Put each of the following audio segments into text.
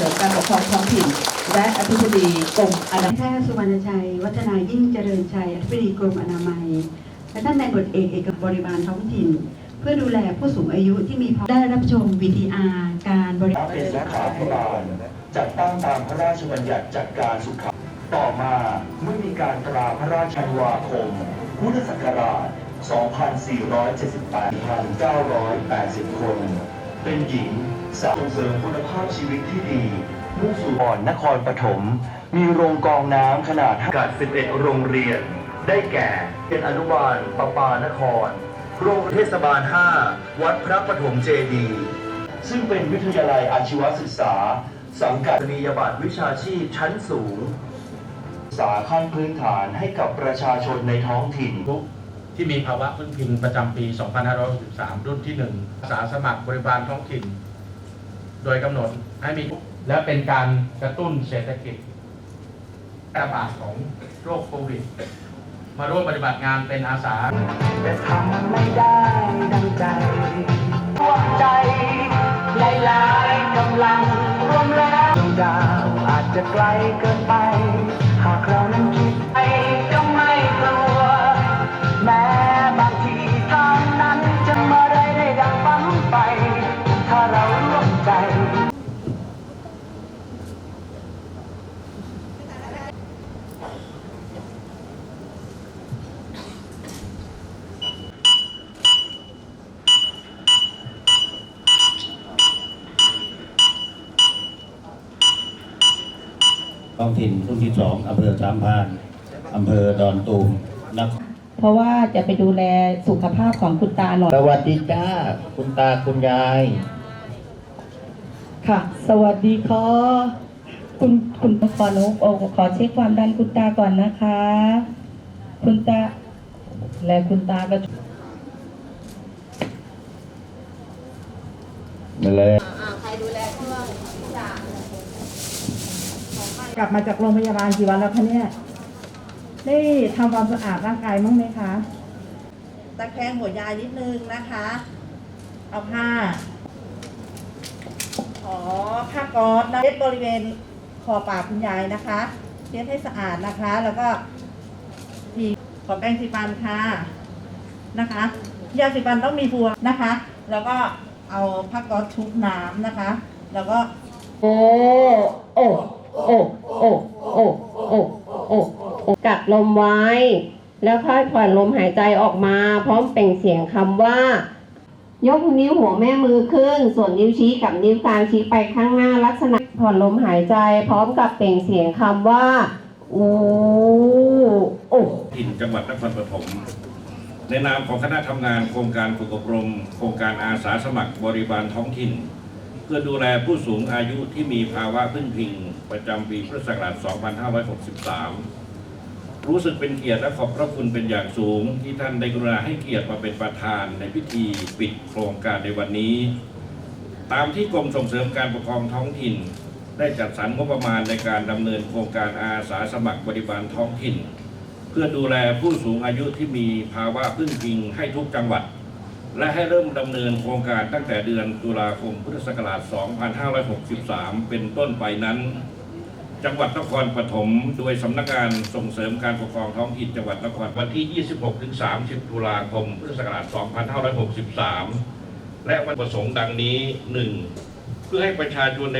ริมการปกครองท้องถิ่น และอธิบดีกรมอนามัยแพทย์สุวรรณชัย วัฒนายิ่งเจริญชัย อธิบดีกรมอนามัย และท่านนายบทเอกเอกบริบาลท้องถิ่น เพื่อดูแลผู้สูงอายุที่มีภาวะได้รับชม VTR การบริเป็นสาขาโบราณจัดตั้งตามพระราชบัญญัติจัดการสุขต่อมาเมื่อมีการตราพระราชวาคม พุทธศักราช 2478 1980 คน เป็นหญิง ส,ส่งเสริมคุณภาพชีวิตที่ดีมุ่งสู่บ่อนนครปฐม มีโรงกองน้ำขนาดกัด11 โรงเรียน ได้แก่เป็นอนุบาลปปานคร โรงเทศบาล 5 วัดพระปฐมเจดีย์ซึ่งเป็นวิทยาลัยอาชีวศึกษา สังกัดนียบัตรวิชาชีพชั้นสูงศึกษาขั้นพื้นฐานให้กับประชาชนในท้องถิ่นทุกที่มีภาวะพึ่งพิงประจำปี 2563 รุ่นที่ 1 อาสาสมัครบริบาลท้องถิ่น โดยกำหนดให้มีและเป็นการกระตุ้นเศรษฐกิจระบาดของโรคโควิด มาร่วมปฏิบัติงานเป็นอาสาแต่ทำไม่ได้ดังใจพวกใจหลายๆกำลังรวมแล้วดาวอาจจะไกลเกินไป องถิ่นรุ่นที่สองอำเภอสามพรานอำเภอดอนตูมนครเพราะว่าจะไปดูแลสุขภาพของคุณตาหน่อยสวัสดีจ้าคุณตาคุณยาย ค่ะ สวัสดีค่ะคุณคุณขอนุโอขอเช็คความดันคุณตาก่อนนะคะ คุณตา และคุณตาก็มาเลย กลับมาจากโรงพยาบาลกี่วันแล้วคะเนี่ย ได้ทำความสะอาดร่างกายบ้างไหมคะ ตะแคงหัวยายนิดนึงนะคะ เอาผ้า ขอผ้าก๊อซนะเช็ดบริเวณขอบปากคุณยายนะคะเช็ดให้สะอาดนะคะ แล้วก็ทีขอแปรงสีฟันค่ะนะคะ ยาสีฟันต้องมีพวงนะคะ แล้วก็เอาผ้าก๊อซชุบน้ำนะคะ แล้วก็ โอ้ โอ้ โอ้โอ้โอ้โอ้โอ้กัดลมไว้ แล้วค่อยผ่อนลมหายใจออกมา พร้อมเปล่งเสียงคำว่า ยกนิ้วหัวแม่มือขึ้น ส่วนนิ้วชี้กับนิ้วกลางชี้ไปข้างหน้าลักษณะผ่อนลมหายใจ พร้อมกับเปล่งเสียงคำว่าอูโอ้ถิ่นจังหวัดนครปฐมในนามของคณะทำงานโครงการฝึกอบรม โครงการอาสาสมัครบริบาลท้องถิ่น เพื่อดูแลผู้สูงอายุที่มีภาวะพึ่งพิง ประจำปีพุทธศักราช 2563 รู้สึกเป็นเกียรติและขอบพระคุณเป็นอย่างสูง ที่ท่านได้กรุณาให้เกียรติมาเป็นประธานในพิธีปิดโครงการในวันนี้ ตามที่กรมส่งเสริมการปกครองท้องถิ่น ได้จัดสรรงบประมาณในการดำเนินโครงการอาสาสมัครบริบาลท้องถิ่น เพื่อดูแลผู้สูงอายุที่มีภาวะพึ่งพิงให้ทุกจังหวัดและให้เริ่มดำเนินโครงการตั้งแต่เดือนตุลาคมพุทธศักราช 2563 เป็นต้นไปนั้น จังหวัดนครปฐมโดยสำนักงานส่งเสริมการปกครองท้องถิ่นจังหวัดนครวันที่ 26-30 ตุลาคม พุทธศักราช 2563 และวัตถุประสงค์ดังนี้ 1. เพื่อให้ประชาชนใน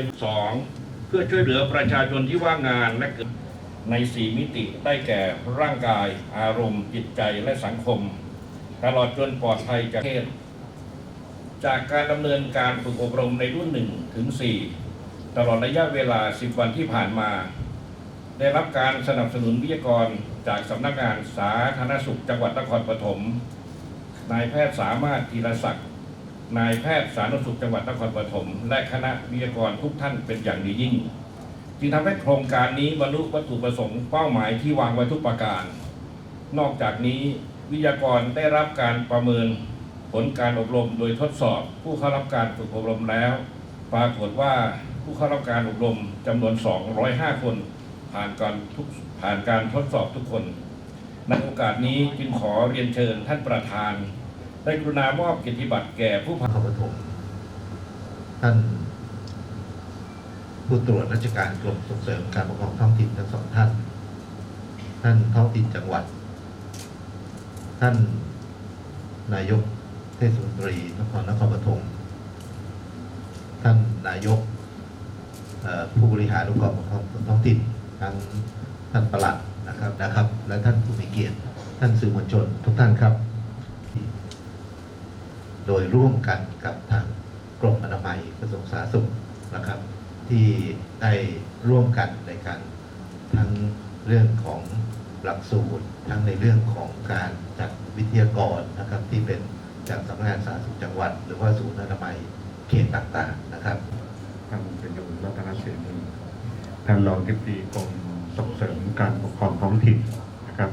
2. เพื่อช่วยเหลือประชาชนที่ว่างงานและเกิดในสี่มิติได้แก่ร่างกาย อารมณ์ จิตใจและสังคม ตลอดจนปลอดภัยจากเพศจากการดำเนินการฝึกอบรมในรุ่น 1 ถึง 4 ตลอดระยะเวลา 10 วันที่ผ่านมา ได้รับการสนับสนุนวิทยากรจากสำนักงานสาธารณสุขจังหวัดนครปฐมนายแพทย์สามารถธีรศักดิ์นายแพทย์สาธารณสุขจังหวัดนครปฐมและคณะวิทยากรทุกท่านเป็นอย่างดียิ่งจึงทำให้โครงการนี้บรรลุวัตถุประสงค์เป้าหมายที่วางไว้ทุกประการ นอกจากนี้วิทยากรได้รับการประเมินผลการอบรมโดยทดสอบผู้เข้ารับการฝึกอบรมแล้ว ปรากฏว่า ผู้เข้ารับการอบรมจำนวน 205 คน ผ่านการทุกผ่านการทดสอบทุกคน ในโอกาสนี้จึงขอเรียนเชิญท่านประธาน ได้กรุณามอบกียรติบัตรแก่ผู้ผ่านนครปฐมท่านผู้ตรวจราชการกรมส่งเสริมการปกครองท้องถิ่นทั้งสองท่าน ท่านท้องถิ่นจังหวัด ท่านนายกเทศมนตรีนครนครปฐมท่านนายก ผู้บริหารองค์กรปกครองส่วนท้องถิ่นทั้งท่านประหลัดนะครับนะครับ และท่านผู้มีเกียรติ ท่านสื่อมวลชนทุกท่านครับ โดยร่วมกันกับทางกรมอนามัยกระทรวงสาธารณสุขนะครับ ที่ได้ร่วมกันในการทั้งเรื่องของหลักสูตรทั้งในเรื่องของการจัดวิทยากรนะครับที่เป็นจากสำนักงานสาธารณสุขจังหวัด หรือว่าศูนย์อนามัยเขตต่างๆนะครับ ท่านประยุทธ์รัตนเสนีท่านรองทิบดีกรมส่งเสริมการปกครองท้องถิ่นนะครับ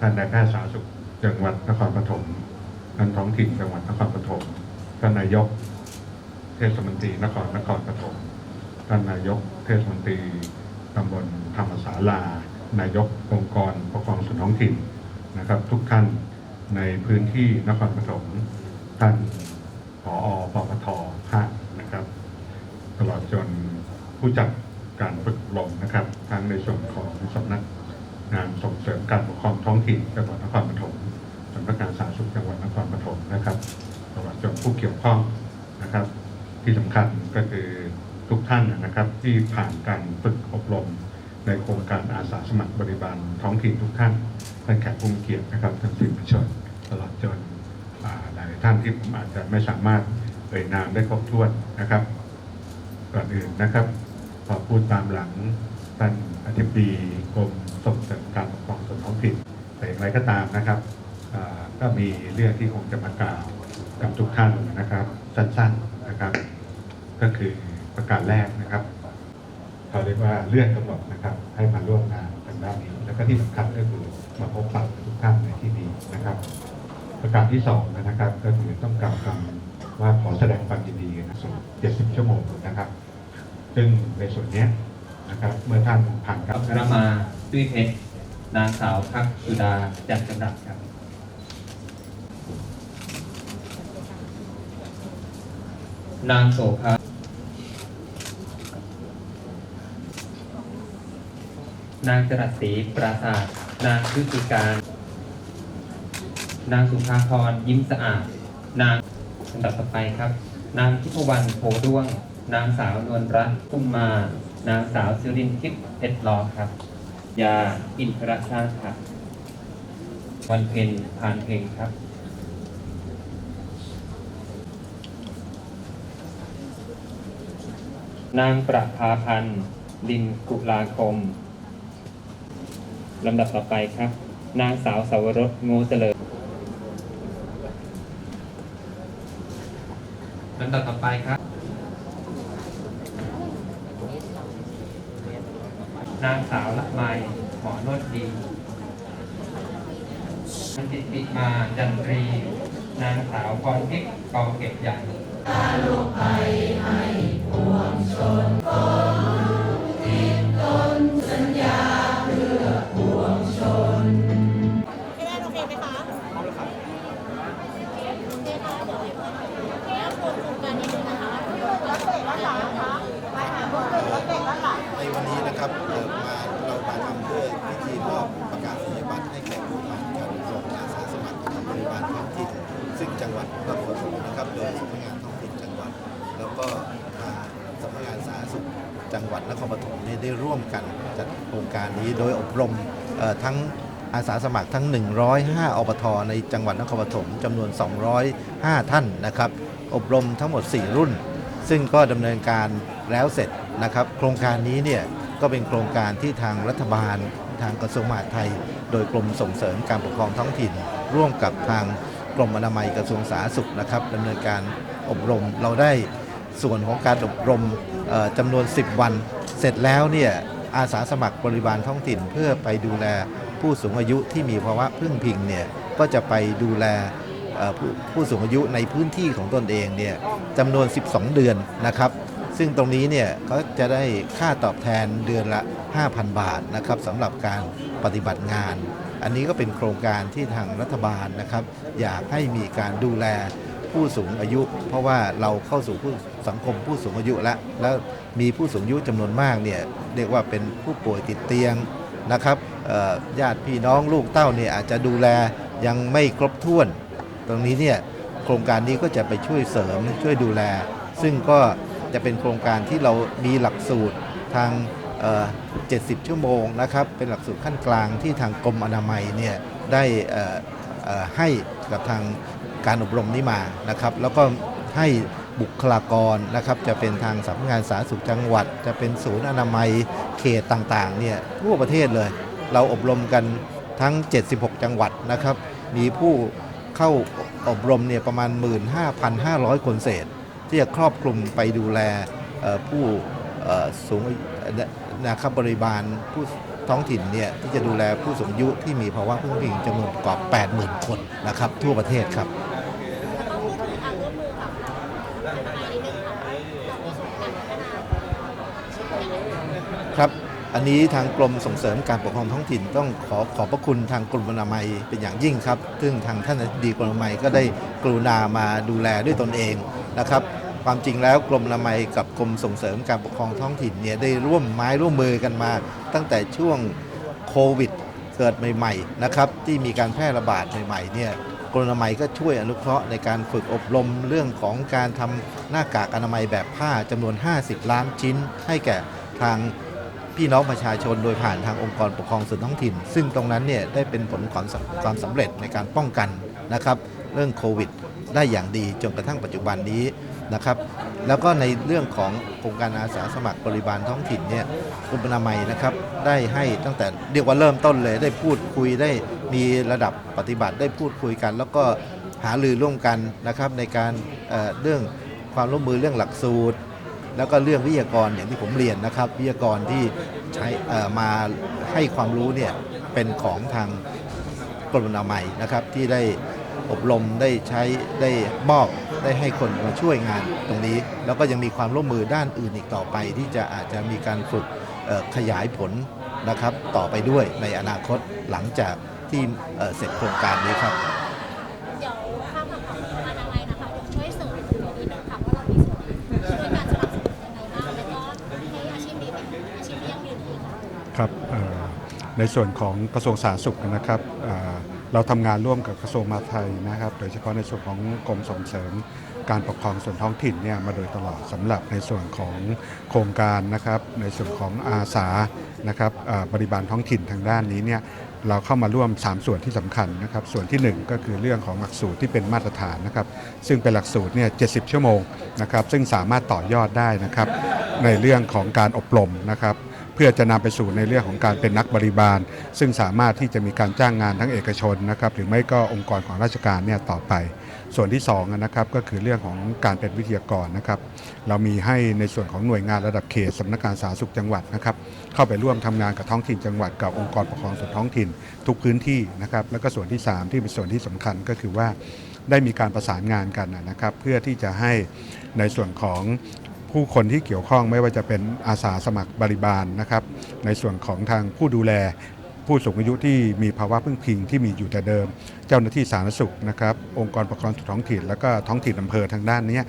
ท่านนายแพทย์สาธารณสุขจังหวัดนครปฐมท่านท้องถิ่นจังหวัดนครปฐมท่านนายกเทศมนตรีนครนครปฐมท่านนายกเทศมนตรีตำบลธรรมศาลา นายกองค์กรปกครองส่วนท้องถิ่นนะครับ ทุกท่านในพื้นที่นครปฐมท่านผอปทภาคนะครับ ตลอดจน ผู้จัดการฝึกอบรมนะครับทั้งในส่วนของสำนักงานส่งเสริมการปกครองท้องถิ่นจังหวัดนครปฐมสำนักงานสาธารณสุขจังหวัดนครปฐมนะครับตลอดจนผู้เกี่ยวข้องนะครับ ที่สำคัญก็คือทุกท่านนะครับที่ผ่านการฝึกอบรม ในโครงการอาสาสมัครบริบาลท้องถิ่นทุกท่านท่านแขกผู้มีเกียรตินะครับท่านสื่อมวลชนตลอดจนหลายท่านที่ผมอาจจะไม่สามารถเอ่ยนามได้ครบถ้วนนะครับก่อนอื่นนะครับ ขอพูดตามหลังท่านอธิบดีกรมส่งเสริมการปกครองส่วนท้องถิ่นแต่อย่างไรก็ตามนะครับก็มีเรื่องที่คงจะมากล่าวกับทุกท่านนะครับ สั้นๆนะครับ ก็คือประการแรกนะครับเขาเรียกว่าเลื่อนกำหนดนะครับ ให้มาร่วมงานทางด้านนี้ แล้วก็ที่สำคัญก็คือมาพบปะทุกท่านในที่นี้นะครับ ประการที่สองนะครับ ก็คือต้องกล่าวคำว่าขอแสดงความยินดีนะส่วน70 ชั่วโมงนะครับ ซึ่งในส่วนนี้นะครับเมื่อท่านผ่านการรมาตุ้ยเพชรนางสาวพักสุดาจันจำรัดครับนางโสภา นางจรัสศรีปราศาสตร์นางพฤติการ นางสุภาพรยิ้มสะอาด นางลำดับต่อไปครับ นางทิพวรรณโพด้วง นางสาวนวลรัตน์พุ่มมา นางสาวสิรินทิพย์เพชรล้อครับ ยาอินทรชาติครับ วันเพ็ญพานเพ็งครับ นางประภาพันธ์ ลินกุลาคม ลำดับต่อไปครับ นางสาวสาวรสงูเจริญลำดับต่อไปครับ นางสาวละไมหมอนวดดีนางจิตติมาจันทรี นางสาวพรทิพย์กองเก็บใหญ่ลูกไปให้ปวงชนก็ วัดนครปฐมนะครับโดยสำนักงานท้องถิ่นจังหวัด แล้วก็สำนักงานสาธารณสุขจังหวัดนครปฐมเนี่ยได้ร่วมกันจัดโครงการนี้โดยอบรมทั้งอาสาสมัครทั้ง 105อบทในจังหวัดนครปฐมจำนวน 205 ท่านนะครับ อบรมทั้งหมด 4 รุ่น ซึ่งก็ดำเนินการแล้วเสร็จนะครับ โครงการนี้เนี่ยก็เป็นโครงการที่ทางรัฐบาล ทางกระทรวงมหาดไทย โดยกรมส่งเสริมการปกครองท้องถิ่น ร่วมกับทาง กรมอนามัยกระทรวงสาธารณสุขนะครับดำเนินการอบรมเราได้ส่วนของการอบรมจำนวน 10 วัน เสร็จแล้วเนี่ยอาสาสมัครบริบาลท้องถิ่นเพื่อไปดูแลผู้สูงอายุที่มีภาวะพึ่งพิงเนี่ยก็จะไปดูแลผู้ผู้สูงอายุในพื้นที่ของตนเองเนี่ยจำนวน 12 เดือนนะครับ ซึ่งตรงนี้เนี่ยเขาจะได้ค่าตอบแทนเดือนละ 5,000 บาทนะครับสำหรับการปฏิบัติงาน อันนี้ก็เป็นโครงการที่ทางรัฐบาลนะครับ อยากให้มีการดูแลผู้สูงอายุ เพราะว่าเราเข้าสู่ผู้สังคมผู้สูงอายุแล้วแล้วมีผู้สูงอายุจำนวนมากเนี่ยเรียกว่าเป็นผู้ป่วยติดเตียงนะครับญาติพี่น้องลูกเต้าเนี่ยอาจจะดูแลยังไม่ครบถ้วน ตรงนี้เนี่ยโครงการนี้ก็จะไปช่วยเสริมช่วยดูแล ซึ่งก็จะเป็นโครงการที่เรามีหลักสูตรทาง 70 ชั่วโมงนะครับเป็นหลักสูตรขั้นกลางที่ทางกรมอนามัยเนี่ยได้ให้กับทางการอบรมนี้มานะครับ แล้วก็ให้บุคลากรนะครับจะเป็นทางสำนักงานสาธารณสุขจังหวัด จะเป็นศูนย์อนามัยเขตต่างๆเนี่ยทั่วประเทศเลย เราอบรมกันทั้ง 76 จังหวัดนะครับ มีผู้เข้าอบรมเนี่ยประมาณ 15,500 คนเศษ ที่จะครอบคลุมไปดูแลผู้สูงอายุ นะครับบริบาลผู้ท้องถิ่นเนี่ยที่จะดูแลผู้สูงอายุที่มีภาวะพึ่งพิงจำนวนประกอบ 80,000 คนนะครับทั่วประเทศครับ ครับอันนี้ทางกรมส่งเสริมการปกครองท้องถิ่นต้องขอขอบพระคุณทางกรมอนามัยเป็นอย่างยิ่งครับ ซึ่งทางท่านอธิบดีกรมอนามัยก็ได้กรุณามาดูแลด้วยตนเองนะครับ ความจริงแล้วกรมอนามัยกับกรมส่งเสริมการปกครองท้องถิ่นเนี่ยได้ร่วมไม้ร่วมมือกันมา ตั้งแต่ช่วงโควิดเกิดใหม่ๆนะครับที่มีการแพร่ระบาดใหม่ๆเนี่ยกรมอนามัยก็ช่วยอนุเคราะห์ในการฝึกอบรมเรื่องของการทำหน้ากากอนามัยแบบผ้าจำนวน 50 ล้านชิ้น ให้แก่ทางพี่น้องประชาชนโดยผ่านทางองค์กรปกครองส่วนท้องถิ่น ซึ่งตรงนั้นเนี่ยได้เป็นผลของความสำเร็จในการป้องกันนะครับ เรื่องโควิด ได้อย่างดีจนกระทั่งปัจจุบันนี้นะครับแล้วก็ในเรื่องของโครงการอาสาสมัครบริบาลท้องถิ่นเนี่ยกรมอนามัยนะครับได้ให้ตั้งแต่เรียกว่าเริ่มต้นเลยได้พูดคุยได้มีระดับปฏิบัติได้พูดคุยกัน แล้วก็หารือร่วมกันนะครับในการเเรื่องความร่วมมือเรื่องหลักสูตร แล้วก็เรื่องวิทยากรอย่างที่ผมเรียนนะครับ วิทยากรที่ใช้เอ่อมาให้ความรู้เนี่ยเป็นของทางกรมอนามัยนะครับที่ได้ อบรมได้ใช้ได้มอบได้ให้คนมาช่วยงานตรงนี้ แล้วก็ยังมีความร่วมมือด้านอื่นอีกต่อไป ที่จะอาจจะมีการฝึกขยายผลนะครับ ต่อไปด้วยในอนาคตหลังจากที่เสร็จโครงการนี้ครับเดี๋ยวข้ามของอนามัยนะคะเดี๋ยวช่วยเสริมตรงนี้นิดนึงค่ะว่าเรามีส่วนช่วยการสนับสนุนยังไงบ้างแล้วก็ให้อาชีพนี้เป็นอาชีพที่ยั่งยืนอีกค่ะครับในส่วนของกระทรวงสาธารณสุขนะครับ เราทำงานร่วมกับกระทรวงมหาดไทยนะครับ โดยเฉพาะในส่วนของกรมส่งเสริมการปกครองส่วนท้องถิ่นเนี่ยมาโดยตลอดสำหรับในส่วนของโครงการนะครับ ในส่วนของอาสานะครับบริบาลท้องถิ่นทางด้านนี้เนี่ยเราเข้ามาร่วม 3 ส่วนที่สำคัญนะครับ ส่วนที่ 1 ก็คือเรื่องของหลักสูตรที่เป็นมาตรฐานนะครับ ซึ่งเป็นหลักสูตรเนี่ย70ชั่วโมงนะครับ ซึ่งสามารถต่อยอดได้นะครับ ในเรื่องของการอบรมนะครับ เพื่อจะนำไปสู่ในเรื่องของการเป็นนักบริบาล ซึ่งสามารถที่จะมีการจ้างงานทั้งเอกชนนะครับหรือไม่ก็องค์กรของราชการเนี่ยต่อไป ส่วนที่2อะนะครับก็คือเรื่องของการเป็นวิทยากรนะครับเรามีให้ในส่วนของหน่วยงานระดับเขตสำนักงานสาธารณสุขจังหวัดนะครับเข้าไปร่วมทำงานกับท้องถิ่นจังหวัดกับองค์กรปกครองส่วนท้องถิ่น ทุกพื้นที่นะครับแล้วก็ส่วนที่ 3 ที่เป็นส่วนที่สำคัญก็คือว่าได้มีการประสานงานกันนะครับ เพื่อที่จะให้ในส่วนของ ผู้คนที่เกี่ยวข้องไม่ว่าจะเป็นอาสาสมัครบริบาลนะครับ ในส่วนของทางผู้ดูแลผู้สูงอายุที่มีภาวะพึ่งพิงที่มีอยู่แต่เดิม เจ้าหน้าที่สาธารณสุขนะครับ องค์กรปกครองส่วนท้องถิ่นแล้วก็ท้องถิ่นอำเภอทางด้านนี้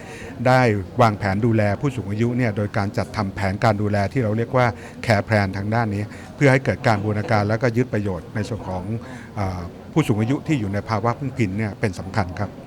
ได้วางแผนดูแลผู้สูงอายุเนี่ยโดยการจัดทำแผนการดูแลที่เราเรียกว่าแคร์แพลนทางด้านนี้ เพื่อให้เกิดการบูรณาการแล้วก็ยึดประโยชน์ในส่วนของอผู้สูงอายุที่อยู่ในภาวะพึ่งพิงเนี่ยเป็นสำคัญครับ